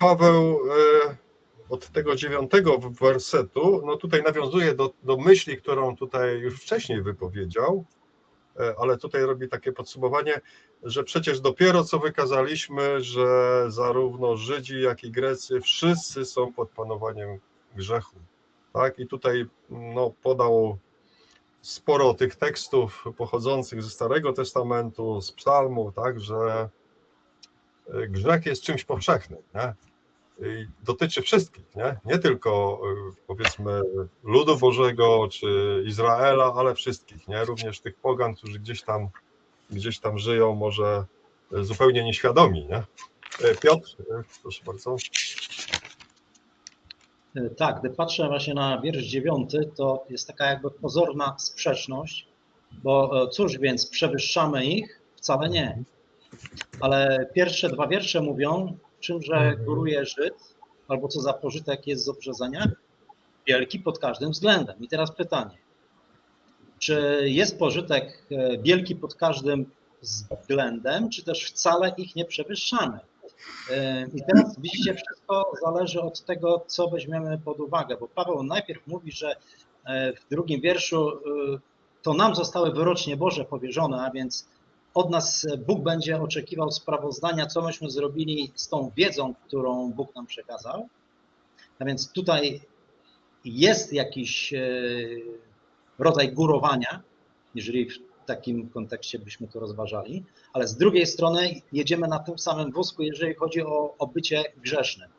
Paweł e, od tego dziewiątego wersetu, no tutaj nawiązuje do, do myśli, którą tutaj już wcześniej wypowiedział, e, ale tutaj robi takie podsumowanie, że przecież dopiero co wykazaliśmy, że zarówno Żydzi, jak i Grecy wszyscy są pod panowaniem grzechu. Tak? I tutaj no, podał sporo tych tekstów pochodzących ze Starego Testamentu, z Psalmu, tak, że e, grzech jest czymś powszechnym. Nie? Dotyczy wszystkich, nie? nie tylko e, powiedzmy ludu Bożego czy Izraela, ale wszystkich, nie? również tych pogan, którzy gdzieś tam, gdzieś tam żyją, może zupełnie nieświadomi. Nie? E, Piotr, proszę bardzo. Tak, gdy patrzę właśnie na wiersz dziewiąty, to jest taka jakby pozorna sprzeczność, bo cóż więc, przewyższamy ich? Wcale nie. Ale pierwsze dwa wiersze mówią, czymże góruje Żyd, albo co za pożytek jest z obrzezania? Wielki pod każdym względem. I teraz pytanie, czy jest pożytek wielki pod każdym względem, czy też wcale ich nie przewyższamy? I teraz widzicie, wszystko zależy od tego, co weźmiemy pod uwagę, bo Paweł najpierw mówi, że w drugim wierszu to nam zostały wyrocznie Boże powierzone, a więc od nas Bóg będzie oczekiwał sprawozdania, co myśmy zrobili z tą wiedzą, którą Bóg nam przekazał. A więc tutaj jest jakiś rodzaj górowania, jeżeli w takim kontekście byśmy to rozważali, ale z drugiej strony jedziemy na tym samym wózku, jeżeli chodzi o, o bycie grzesznym.